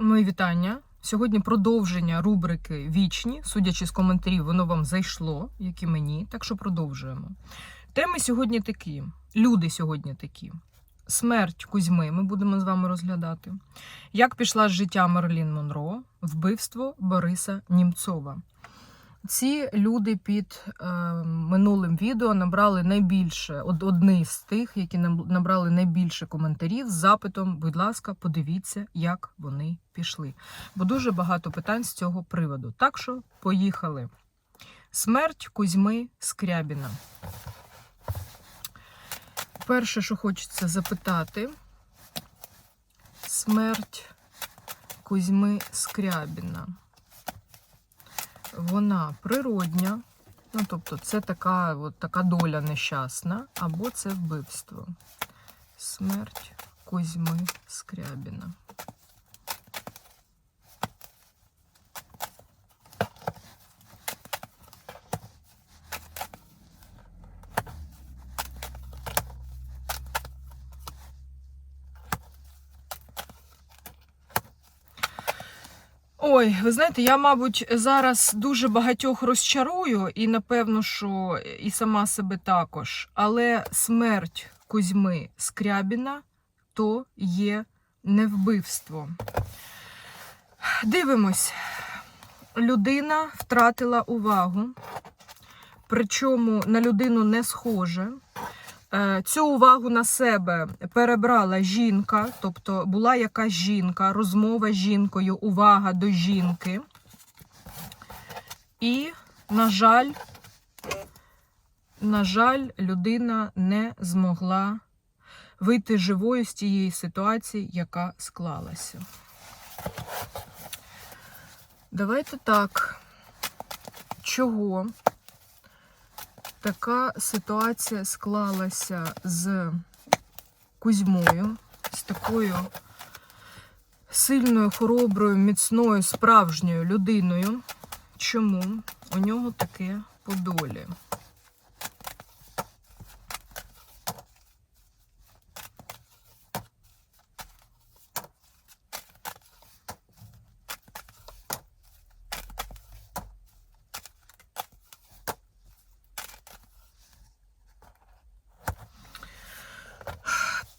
Мої вітання. Сьогодні продовження рубрики Вічні. Судячи з коментарів, воно вам зайшло, як і мені. Так що продовжуємо. Теми сьогодні такі. Люди сьогодні такі. Смерть Кузьми ми будемо з вами розглядати. Як пішла з життя Мерлін Монро, вбивство Бориса Німцова. Ці люди під е, минулим відео набрали найбільше, од, одні з тих, які набрали найбільше коментарів з запитом, будь ласка, подивіться, як вони пішли. Бо дуже багато питань з цього приводу. Так що поїхали. Смерть Кузьми Скрябіна. Перше, що хочеться запитати: смерть Кузьми Скрябіна вона природня, ну тобто це така, от, така доля нещасна, або це вбивство. Смерть Кузьми Скрябіна. Ой, ви знаєте, я, мабуть, зараз дуже багатьох розчарую, і напевно, що і сама себе також. Але смерть Кузьми Скрябіна то є не вбивство. Дивимось, людина втратила увагу, причому на людину не схоже. Е, Цю увагу на себе перебрала жінка, тобто була якась жінка, розмова з жінкою, увага до жінки. І, на жаль, на жаль, людина не змогла вийти живою з тієї ситуації, яка склалася. Давайте так. Чого? Така ситуація склалася з Кузьмою, з такою сильною, хороброю, міцною, справжньою людиною. Чому у нього таке по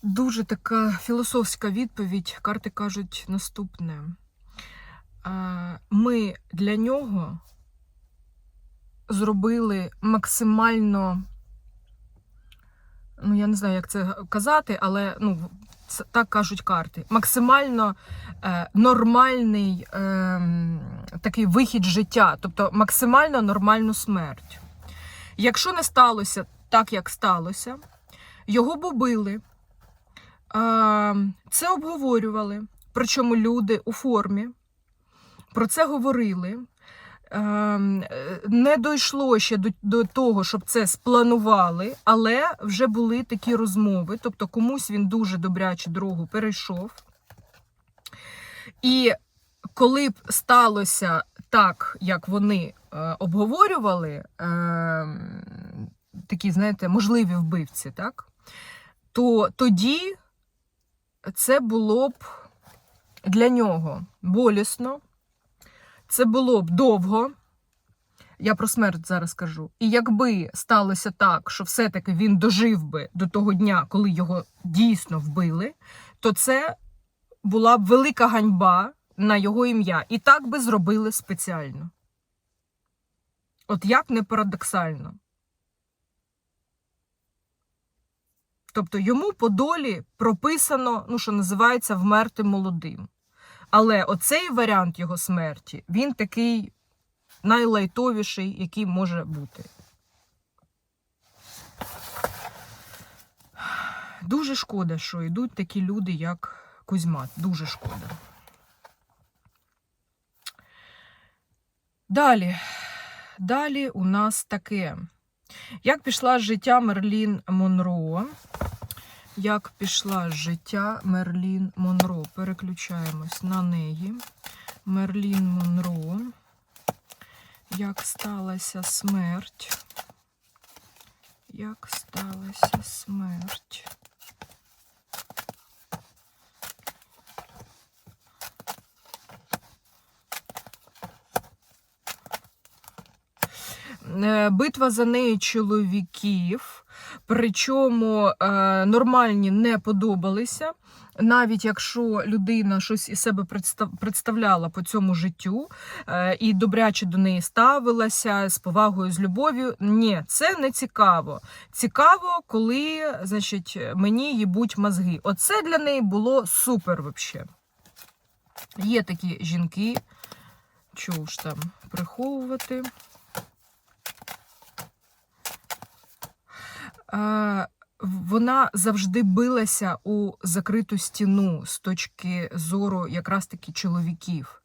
Дуже така філософська відповідь. Карти кажуть наступне. Е, Ми для нього зробили максимально, ну я не знаю, як це казати, але ну, так кажуть карти. Максимально е, нормальний е, такий вихід життя, тобто максимально нормальну смерть. Якщо не сталося так, як сталося, його б убили. Е, Це обговорювали, причому люди у формі. Про це говорили. Е, Не дійшло ще до, до того, щоб це спланували, але вже були такі розмови. Тобто комусь він дуже добряче дорогу перейшов. І коли б сталося так, як вони е, обговорювали, е, такі, знаєте, можливі вбивці, так? то тоді це було б для нього болісно, це було б довго. Я про смерть зараз кажу. І якби сталося так, що все-таки він дожив би до того дня, коли його дійсно вбили, то це була б велика ганьба на його ім'я. І так би зробили спеціально. От як не парадоксально. Тобто йому по долі прописано, ну, що називається, вмерти молодим. Але оцей варіант його смерті, він такий найлайтовіший, який може бути. Дуже шкода, що йдуть такі люди, як Кузьма. Дуже шкода. Далі. Далі у нас таке. Як пішла з життя Мерлін Монро? Як пішла з життя Мерлін Монро? Переключаємось на неї. Мерлін Монро. Як сталася смерть? Як сталася смерть? Битва за неї чоловіків, причому е, нормальні не подобалися. Навіть якщо людина щось із себе представляла по цьому життю е, і добряче до неї ставилася з повагою, з любов'ю, ні, це не цікаво. Цікаво, коли значить, мені їбуть мозги. Оце для неї було супер взагалі. Є такі жінки, чого ж там приховувати. Вона завжди билася у закриту стіну з точки зору якраз таки чоловіків.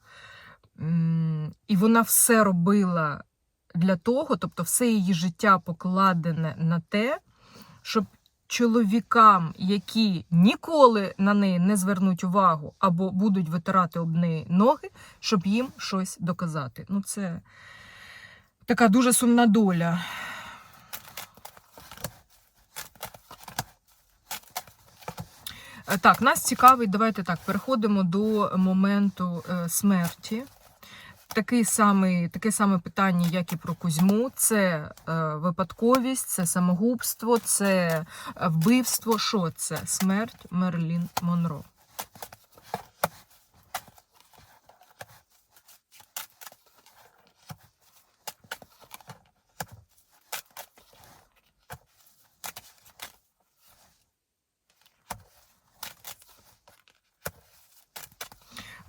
І вона все робила для того, тобто все її життя покладене на те, щоб чоловікам, які ніколи на неї не звернуть увагу або будуть витирати об неї ноги, щоб їм щось доказати. Ну, це така дуже сумна доля. Так, нас цікавить, давайте так, переходимо до моменту е, смерті. Такий самий, таке саме питання, як і про Кузьму. Це е, випадковість, це самогубство, це е, вбивство. Що це? Смерть Мерлін Монро.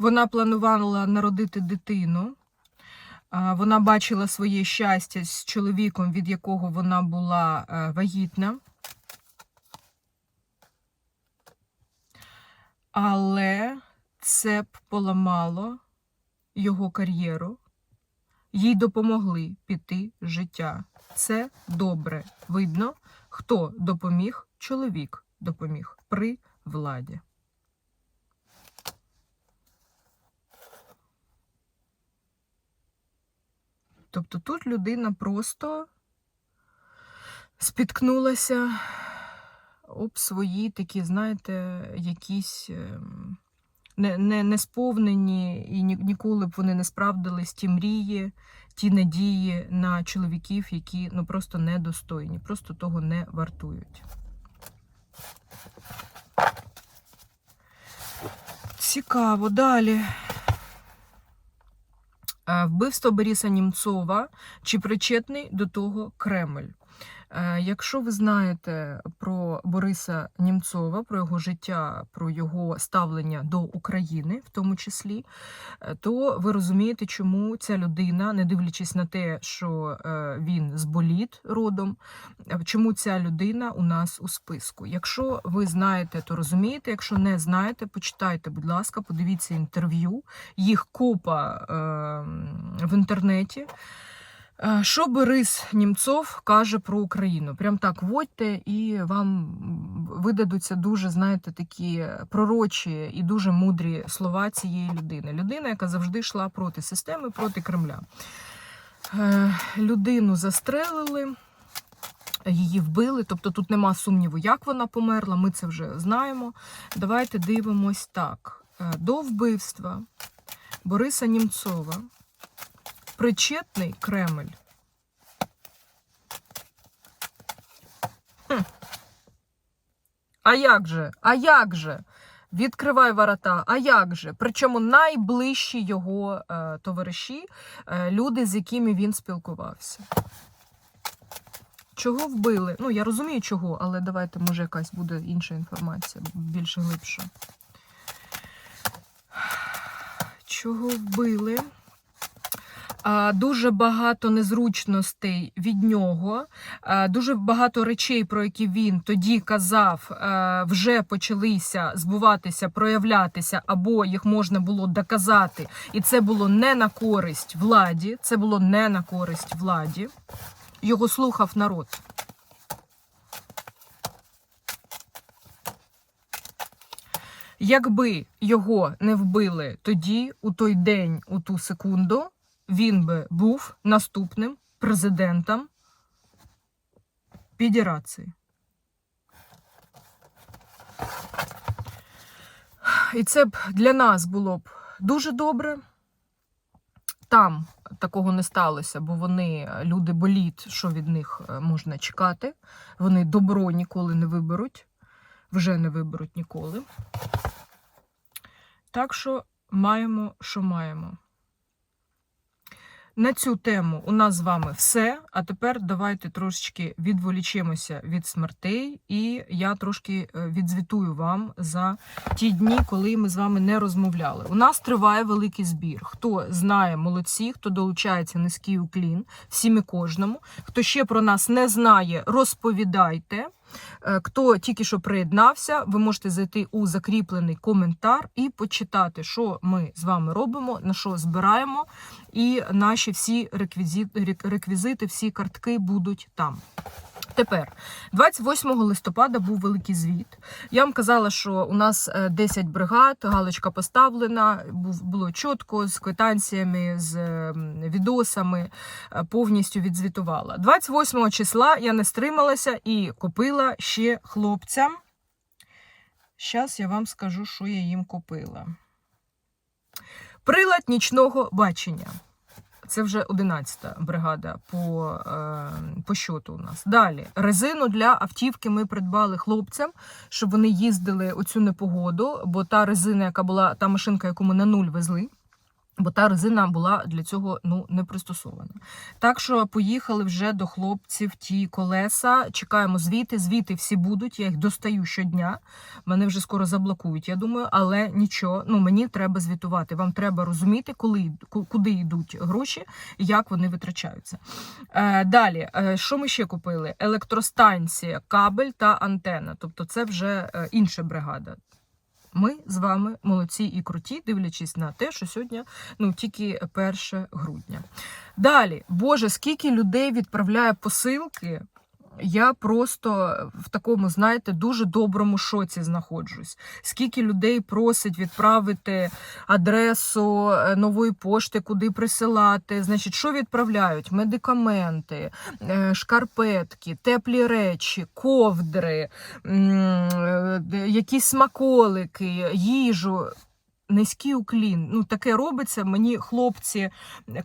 Вона планувала народити дитину. Вона бачила своє щастя з чоловіком, від якого вона була е, вагітна. Але це б поламало його кар'єру. Їй допомогли піти життя. Це добре. Видно, хто допоміг, чоловік допоміг при владі. Тобто тут людина просто спіткнулася об свої такі, знаєте, якісь ем, не, не, не сповнені і ні, ніколи б вони не справдились ті мрії, ті надії на чоловіків, які ну, просто недостойні, просто того не вартують. Цікаво, далі. Вбивство Бориса Німцова. Чи причетний до того Кремль? Е, Якщо ви знаєте про Бориса Німцова, про його життя, про його ставлення до України, в тому числі, е, то ви розумієте, чому ця людина, не дивлячись на те, що е, він з боліт родом, чому ця людина у нас у списку. Якщо ви знаєте, то розумієте. Якщо не знаєте, почитайте, будь ласка, подивіться інтерв'ю. Їх купа е, в інтернеті. Е, Що Борис Німцов каже про Україну? Прям так вводьте, і вам видадуться дуже, знаєте, такі пророчі і дуже мудрі слова цієї людини. Людина, яка завжди йшла проти системи, проти Кремля. Е, Людину застрелили. Її вбили, тобто тут нема сумніву, як вона померла, ми це вже знаємо. Давайте дивимось так. Е, До вбивства Бориса Німцова причетний Кремль. Хм. А як же? А як же? Відкривай ворота, а як же? Причому найближчі його е, товариші, е, люди, з якими він спілкувався. Чого вбили? Ну, я розумію, чого, але давайте, може, якась буде інша інформація, більш глибша. Чого вбили? Дуже багато незручностей від нього, дуже багато речей, про які він тоді казав, вже почалися збуватися, проявлятися, або їх можна було доказати. І це було не на користь владі. Це було не на користь владі. Його слухав народ. Якби його не вбили тоді, у той день, у ту секунду, він би був наступним президентом Федерації. І це б для нас було б дуже добре. Там такого не сталося, бо вони люди боліт, що від них е, можна чекати. Вони добро ніколи не виберуть, вже не виберуть ніколи. Так що маємо, що маємо. На цю тему у нас з вами все. А тепер давайте трошечки відволічемося від смертей, і я трошки е, відзвітую вам за ті дні, коли ми з вами не розмовляли. У нас триває великий збір. Хто знає, молодці, хто долучається низький уклін, всім і кожному. Хто ще про нас не знає, розповідайте. Е, Хто тільки що приєднався, ви можете зайти у закріплений коментар і почитати, що ми з вами робимо, на що збираємо, і наші всі реквізити, всі картки будуть там. Тепер, 28 листопада був великий звіт. Я вам казала, що у нас е, 10 бригад, галочка поставлена, було чітко з квитанціями, з відосами, е, повністю відзвітувала. 28 числа я не стрималася і купила ще хлопцям. Зараз я вам скажу, що я їм купила. Прилад нічного бачення. Це вже 11-та бригада по, е, по щоту у нас. Далі резину для автівки ми придбали хлопцям, щоб вони їздили оцю непогоду, бо та резина, яка була, та машинка, яку ми на нуль везли. Бо та резина була для цього ну не пристосована. Так що поїхали вже до хлопців ті колеса. Чекаємо звіти. Звіти всі будуть. Я їх достаю щодня. Мене вже скоро заблокують, я думаю, але нічого. Ну мені треба звітувати. Вам треба розуміти, коли куди йдуть гроші і як вони витрачаються. Е, далі, е, що ми ще купили? Електростанція, кабель та антена. Тобто, це вже е, інша бригада. Ми з вами молодці і круті, дивлячись на те, що сьогодні ну тільки 1 грудня. Далі, Боже, скільки людей відправляє посилки. Я просто в такому, знаєте, дуже доброму шоці знаходжусь. Скільки людей просить відправити адресу е, нової пошти, куди присилати. Значить, що відправляють? Медикаменти, е, шкарпетки, теплі речі, ковдри, е, якісь смаколики, їжу. Низький уклін. Ну, таке робиться. Мені хлопці,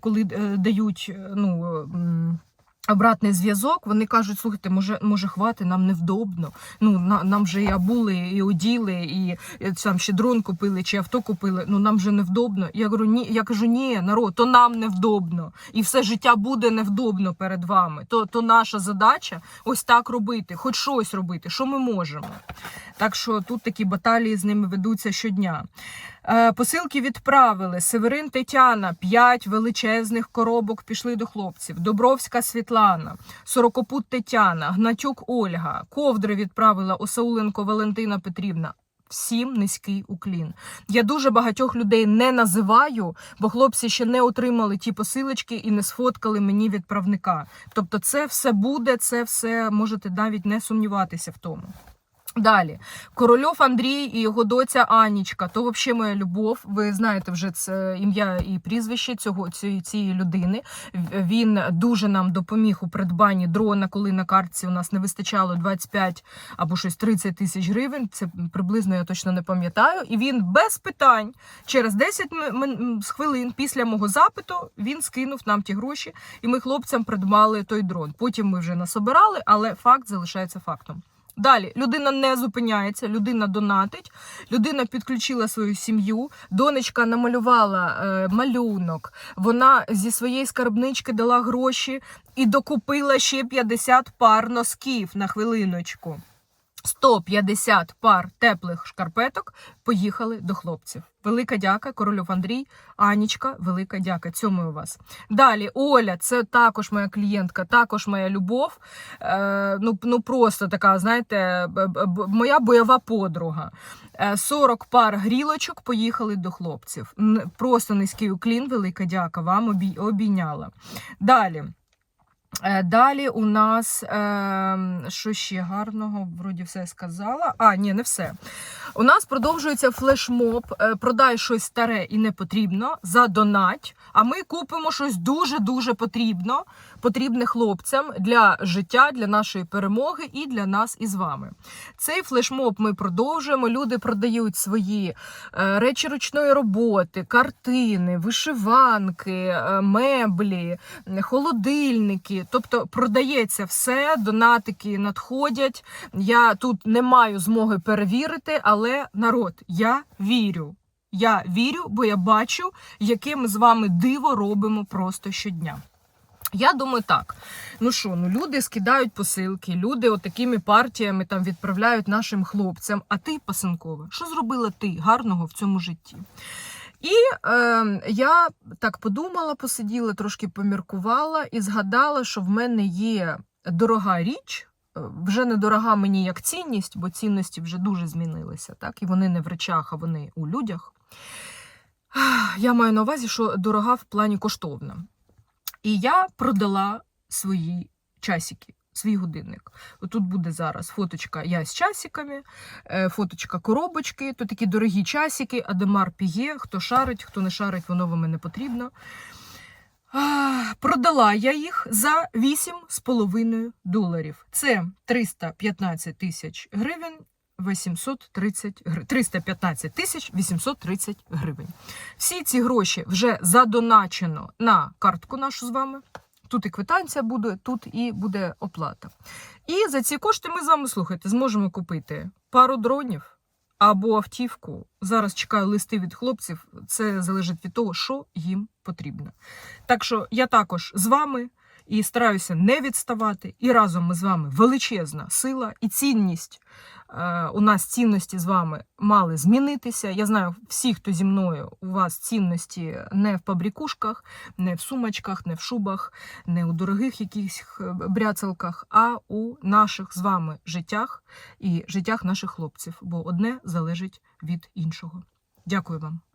коли дають ну, обратний зв'язок, вони кажуть: слухайте, може, може, хвати, нам невдобно. Ну, на, нам же і обули, і оділи, і там ще дрон купили, чи авто купили. Ну нам же невдобно. Я говорю, ні, я кажу, ні, народ, то нам невдобно. І все життя буде невдобно перед вами. То, то наша задача ось так робити, хоч щось робити, що ми можемо. Так що тут такі баталії з ними ведуться щодня. Е, Посилки відправили. Северин Тетяна, п'ять величезних коробок пішли до хлопців. Добровська Світлана, Сорокопут Тетяна, Гнатюк Ольга, ковдри відправила Осауленко Валентина Петрівна. Всім низький уклін. Я дуже багатьох людей не називаю, бо хлопці ще не отримали ті посилочки і не сфоткали мені відправника. Тобто, це все буде, це все можете навіть не сумніватися в тому. Далі, Корольов Андрій і його доця Анічка. То взагалі моя любов. Ви знаєте вже це ім'я і прізвище цього цієї, цієї людини. Він дуже нам допоміг у придбанні дрона, коли на картці у нас не вистачало 25 або щось 30 тисяч гривень. Це приблизно я точно не пам'ятаю. І він без питань через 10 м- м- хвилин після мого запиту він скинув нам ті гроші, і ми хлопцям придбали той дрон. Потім ми вже насобирали, але факт залишається фактом. Далі людина не зупиняється, людина донатить, людина підключила свою сім'ю, донечка намалювала е, малюнок, вона зі своєї скарбнички дала гроші і докупила ще 50 пар носків на хвилиночку. 150 пар теплих шкарпеток поїхали до хлопців. Велика дяка, Корольов Андрій, Анічка, велика дяка. Цьому у вас. Далі, Оля, це також моя клієнтка, також моя любов. Е, ну, ну просто така, знаєте, моя бойова подруга. Е, 40 пар грілочок поїхали до хлопців. Просто низький уклін, велика дяка вам обійняла. Далі. Е, Далі у нас е, що ще гарного, вроді все сказала. А, ні, не все. У нас продовжується флешмоб. Е, Продай щось старе і не потрібно, задонать. А ми купимо щось дуже-дуже потрібно, потрібне хлопцям для життя, для нашої перемоги і для нас із вами. Цей флешмоб ми продовжуємо. Люди продають свої е, речі ручної роботи, картини, вишиванки, меблі, холодильники. Тобто продається все, донатики надходять. Я тут не маю змоги перевірити, але народ, я вірю. Я вірю, бо я бачу, яке ми з вами диво робимо просто щодня. Я думаю, так. Ну що, ну люди скидають посилки, люди отакими партіями там відправляють нашим хлопцям. А ти, пасенкова, що зробила ти гарного в цьому житті? І е, я так подумала, посиділа, трошки поміркувала і згадала, що в мене є дорога річ. е, Вже не дорога мені як цінність, бо цінності вже дуже змінилися, так? І вони не в речах, а вони у людях. Я маю на увазі, що дорога в плані коштовна. І я продала свої часики, свій годинник. Тут буде зараз фоточка я з часиками, е, фоточка коробочки, то такі дорогі часики, Адемар Піє, хто шарить, хто не шарить, воно вам не потрібно. Продала я їх за 8,5 доларів. Це 315 тисяч гривень. 830 гривень. 315 тисяч 830 гривень. Всі ці гроші вже задоначено на картку нашу з вами. Тут і квитанція буде, тут і буде оплата. І за ці кошти ми з вами слухайте, зможемо купити пару дронів або автівку. Зараз чекаю листи від хлопців. Це залежить від того, що їм потрібно. Так що я також з вами і стараюся не відставати. І разом ми з вами величезна сила і цінність. Е, У нас цінності з вами мали змінитися. Я знаю, всі, хто зі мною, у вас цінності не в пабрікушках, не в сумочках, не в шубах, не у дорогих якихось е, бряцалках, а у наших з вами життях і життях наших хлопців. Бо одне залежить від іншого. Дякую вам.